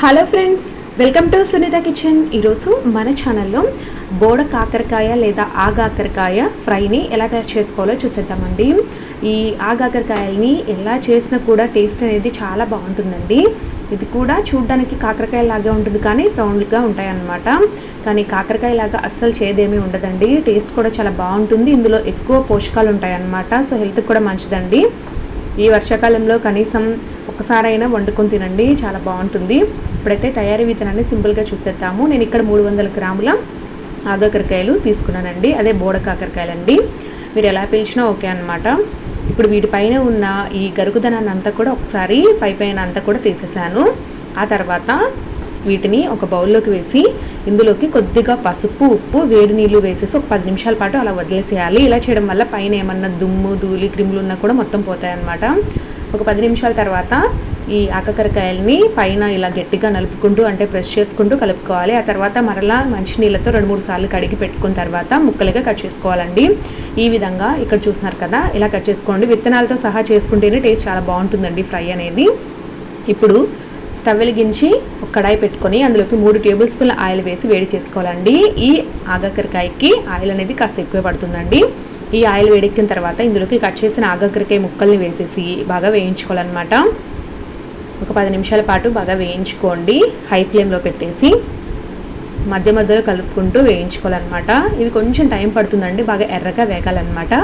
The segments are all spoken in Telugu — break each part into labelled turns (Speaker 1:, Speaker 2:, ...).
Speaker 1: Hello friends welcome to Sunita kitchen. ఈరోజు మన ఛానల్లో బోడ కాకరకాయ లేదా ఆగాకరకాయ ఫ్రైని ఎలా తయారు చేసుకోవాలో చూసేద్దామండి. ఈ ఆగాకరకాయల్ని ఎలా చేసినా కూడా టేస్ట్ అనేది చాలా బాగుంటుందండి. ఇది కూడా చూడడానికి కాకరకాయ లాగా ఉంటుంది కానీ రౌండ్గా ఉంటాయన్నమాట. కానీ కాకరకాయ లాగా అస్సలు చేదేమీ ఉండదండి. టేస్ట్ కూడా చాలా బాగుంటుంది. ఇందులో ఎక్కువ పోషకాలు ఉంటాయన్నమాట. సో హెల్త్కి కూడా మంచిదండి. ఈ వర్షాకాలంలో కనీసం ఒకసారైనా వండుకొని తినండి. చాలా బాగుంటుంది. ఇప్పుడైతే తయారీ విధానాన్ని సింపుల్గా చూసేద్దాము. నేను ఇక్కడ మూడు వందల గ్రాముల ఆగకరకాయలు తీసుకున్నానండి. అదే బోడ కాకరకాయలండి. మీరు ఎలా పిలిచినా ఓకే అనమాట ఇప్పుడు వీటిపైన ఉన్న ఈ గరుగుదనాన్ని అంతా కూడా ఒకసారి పై పైన అంతా కూడా తీసేసాను. ఆ తర్వాత వీటిని ఒక బౌల్లోకి వేసి ఇందులోకి కొద్దిగా పసుపు ఉప్పు వేడి నీళ్ళు వేసేసి ఒక పది నిమిషాల పాటు అలా వదిలేసేయాలి. ఇలా చేయడం వల్ల పైన ఏమన్నా దుమ్ము ధూళి క్రిములు ఉన్నా కూడా మొత్తం పోతాయన్నమాట. ఒక పది నిమిషాల తర్వాత ఈ ఆకకరకాయల్ని పైన ఇలా గట్టిగా నలుపుకుంటూ అంటే ప్రెస్ చేసుకుంటూ కలుపుకోవాలి. ఆ తర్వాత మరలా మంచినీళ్ళతో రెండు మూడు సార్లు కడిగి పెట్టుకున్న తర్వాత ముక్కలుగా కట్ చేసుకోవాలండి. ఈ విధంగా ఇక్కడ చూస్తున్నారు కదా ఇలా కట్ చేసుకోండి. విత్తనాలతో సహా చేసుకుంటేనే టేస్ట్ చాలా బాగుంటుందండి ఫ్రై అనేది. ఇప్పుడు స్టవ్ వెలిగించి ఒక కడాయి పెట్టుకొని అందులోకి మూడు టేబుల్ స్పూన్ల ఆయిల్ వేసి వేడి చేసుకోవాలండి. ఈ ఆగకరకాయకి ఆయిల్ అనేది కాస్త ఎక్కువ పడుతుందండి. ఈ ఆయిల్ వేడెక్కిన తర్వాత ఇందులోకి కట్ చేసిన ఆగకరకాయ ముక్కల్ని వేసేసి బాగా వేయించుకోవాలన్నమాట. ఒక పది నిమిషాల పాటు బాగా వేయించుకోండి. హై ఫ్లేమ్లో పెట్టేసి మధ్య మధ్యలో కలుపుకుంటూ వేయించుకోవాలన్నమాట. ఇవి కొంచెం టైం పడుతుందండి బాగా ఎర్రగా వేగాలన్నమాట.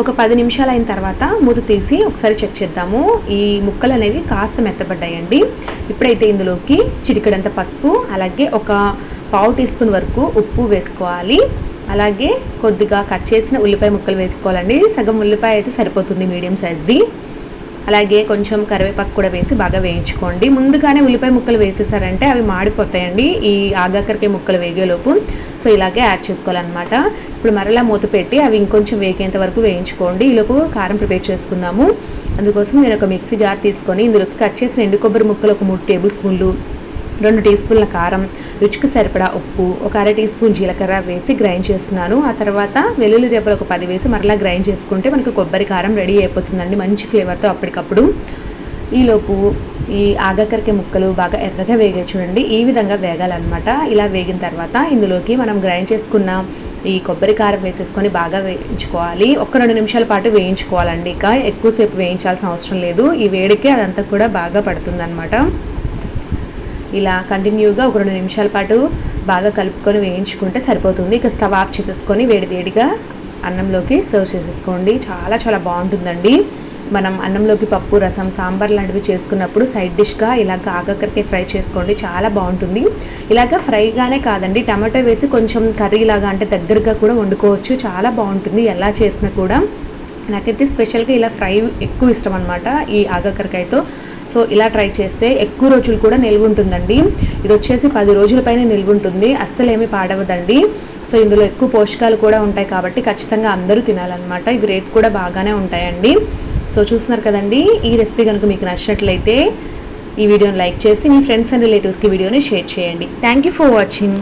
Speaker 1: ఒక పది నిమిషాలు అయిన తర్వాత మూత తీసి ఒకసారి చెక్ చేద్దాము. ఈ ముక్కలు అనేవి కాస్త మెత్తబడ్డాయండి. ఇప్పుడైతే ఇందులోకి చిటికడంత పసుపు అలాగే ఒక పావు టీ స్పూన్ వరకు ఉప్పు వేసుకోవాలి. అలాగే కొద్దిగా కట్ చేసిన ఉల్లిపాయ ముక్కలు వేసుకోవాలండి. సగం ఉల్లిపాయ అయితే సరిపోతుంది మీడియం సైజ్ది. అలాగే కొంచెం కరివేపాకు కూడా వేసి బాగా వేయించుకోండి. ముందుగానే ఉల్లిపాయ ముక్కలు వేసేసారంటే అవి మాడిపోతాయండి. ఈ ఆగాకరకాయ ముక్కలు వేగేలోపు. సో ఇలాగే యాడ్ చేసుకోవాలన్నమాట. ఇప్పుడు మరలా మూత పెట్టి అవి ఇంకొంచెం వేగేంత వరకు వేయించుకోండి. ఈలోపు కారం ప్రిపేర్ చేసుకుందాము. అందుకోసం నేను ఒక మిక్సీ జార్ తీసుకొని ఇందులోకి కట్ చేసిన ఎండు కొబ్బరి ముక్కలు ఒక మూడు టేబుల్ స్పూన్లు రెండు టీ స్పూన్ల కారం రుచికి సరిపడా ఉప్పు ఒక అర టీ స్పూన్ జీలకర్ర వేసి గ్రైండ్ చేస్తున్నాను. ఆ తర్వాత వెల్లుల్లి రేపలు ఒక పది వేసి మరలా గ్రైండ్ చేసుకుంటే మనకు కొబ్బరి కారం రెడీ అయిపోతుందండి మంచి ఫ్లేవర్తో అప్పటికప్పుడు. ఈలోపు ఈ ఆగకరికే ముక్కలు బాగా ఎర్రగా వేగే చూడండి ఈ విధంగా వేగాలన్నమాట. ఇలా వేగిన తర్వాత ఇందులోకి మనం గ్రైండ్ చేసుకున్న ఈ కొబ్బరి కారం వేసేసుకొని బాగా వేయించుకోవాలి. ఒక రెండు నిమిషాల పాటు వేయించుకోవాలండి ఇక ఎక్కువసేపు వేయించాల్సిన అవసరం లేదు. ఈ వేడికి అదంతా కూడా బాగా పడుతుందన్నమాట. ఇలా కంటిన్యూగా ఒక రెండు నిమిషాల పాటు బాగా కలుపుకొని వేయించుకుంటే సరిపోతుంది. ఇక స్టవ్ ఆఫ్ చేసేసుకొని వేడి వేడిగా అన్నంలోకి సర్వ్ చేసేసుకోండి. చాలా చాలా బాగుంటుందండి. మనం అన్నంలోకి పప్పు రసం సాంబార్ లాంటివి చేసుకున్నప్పుడు సైడ్ డిష్గా ఇలాగ ఆగకరకాయ ఫ్రై చేసుకోండి. చాలా బాగుంటుంది. ఇలాగ ఫ్రైగానే కాదండి. టమాటో వేసి కొంచెం కర్రీ లాగా అంటే దగ్గరగా కూడా వండుకోవచ్చు. చాలా బాగుంటుంది. ఎలా చేసినా కూడా. నాకైతే స్పెషల్గా ఇలా ఫ్రై ఎక్కువ ఇష్టం అనమాట ఈ ఆగకరకాయతో. సో ఇలా ట్రై చేస్తే ఎక్కువ రోజులు కూడా నిల్వుంటుందండి. ఇది వచ్చేసి పది రోజుల పైన నిల్వుంటుంది. ఉంటుంది అస్సలు పాడవదండి. సో ఇందులో ఎక్కువ పోషకాలు కూడా ఉంటాయి కాబట్టి ఖచ్చితంగా అందరూ తినాలన్నమాట. ఇవి రేట్ కూడా బాగానే ఉంటాయండి. సో చూస్తున్నారు కదండి ఈ రెసిపీ కనుక మీకు నచ్చినట్లయితే ఈ వీడియోని లైక్ చేసి మీ ఫ్రెండ్స్ అండ్ రిలేటివ్స్కి వీడియోని షేర్ చేయండి. Thank you for watching.